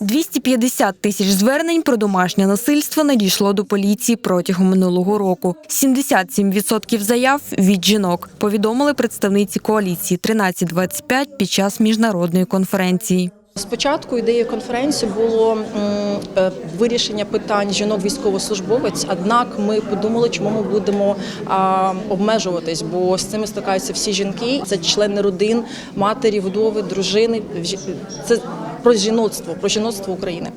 250 тисяч звернень про домашнє насильство надійшло до поліції протягом минулого року. 77% заяв від жінок повідомили представниці коаліції 1325 під час міжнародної конференції. Спочатку ідеєю конференції було е, вирішення питань жінок військовослужбовець. Однак ми подумали, чому ми будемо обмежуватись, бо з цим стикаються всі жінки. Це члени родин, матері, вдови, дружини. Це про жіноцтво, про жіноцтво України.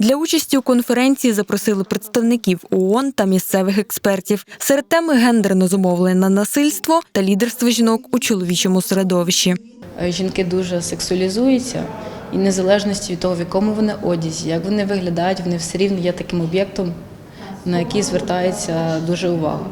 Для участі у конференції запросили представників ООН та місцевих експертів. Серед теми гендерно зумовлене насильство та лідерство жінок у чоловічому середовищі. Е, Жінки дуже сексуалізуються, і незалежності від того, в якому вони одязі, як вони виглядають, вони все рівно є таким об'єктом, на який звертається дуже увага.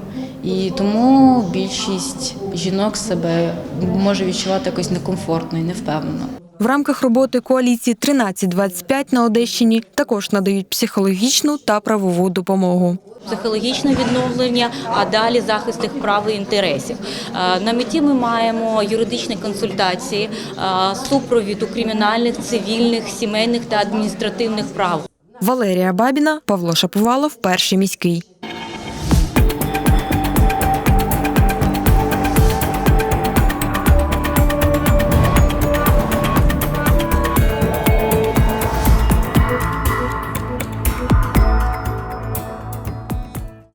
І тому більшість жінок себе може відчувати якось некомфортно і невпевнено. В рамках роботи коаліції 1325 на Одещині також надають психологічну та правову допомогу. психологічне відновлення, а далі захист їх прав і інтересів. Е, На меті ми маємо юридичні консультації, е, супровід у кримінальних, цивільних, сімейних та адміністративних прав. Валерія Бабіна, Павло Шаповалов, перший міський.